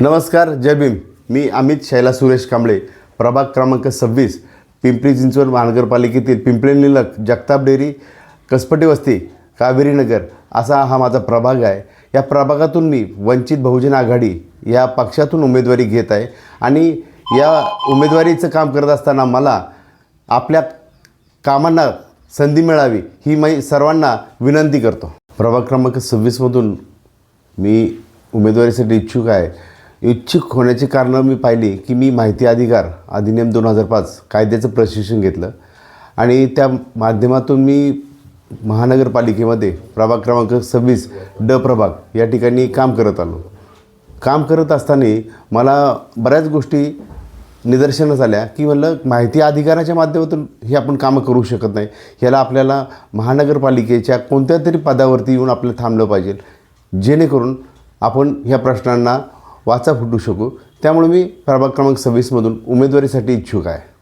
नमस्कार जय भीम. मी अमित शैला सुरेश कांबळे. प्रभाग क्रमांक सव्वीस पिंपरी चिंचवड महानगरपालिकेतील पिंपळे निलक जगताप डेअरी कसपटी वस्ती कावेरी नगर असा हा माझा प्रभाग आहे. या प्रभागातून मी वंचित बहुजन आघाडी या पक्षातून उमेदवारी घेत आहे आणि या उमेदवारीचं काम करत असताना मला आपल्या कामांना संधी मिळावी ही मी सर्वांना विनंती करतो. प्रभाग क्रमांक सव्वीसमधून मी उमेदवारीसाठी इच्छुक आहे. इच्छुक होण्याची कारणं मी पाहिली की मी माहिती अधिकार अधिनियम दोन हजार पाच कायद्याचं प्रशिक्षण घेतलं. आणि त्या माध्यमातून मी महानगरपालिकेमध्ये प्रभाग क्रमांक सव्वीस ड प्रभाग या ठिकाणी काम करत आलो. काम करत असताना मला बऱ्याच गोष्टी निदर्शनास आल्या की म्हणलं माहिती अधिकाराच्या माध्यमातून हे आपण कामं करू शकत नाही. ह्याला आपल्याला महानगरपालिकेच्या कोणत्या तरी पदावरती येऊन आपल्याला थांबलं पाहिजे. जेणेकरून आपण ह्या प्रश्नांना वाचा फुटू शकू. त्यामुळे मी प्रभाग क्रमांक सव्वीसमधून उमेदवारीसाठी इच्छुक आहे.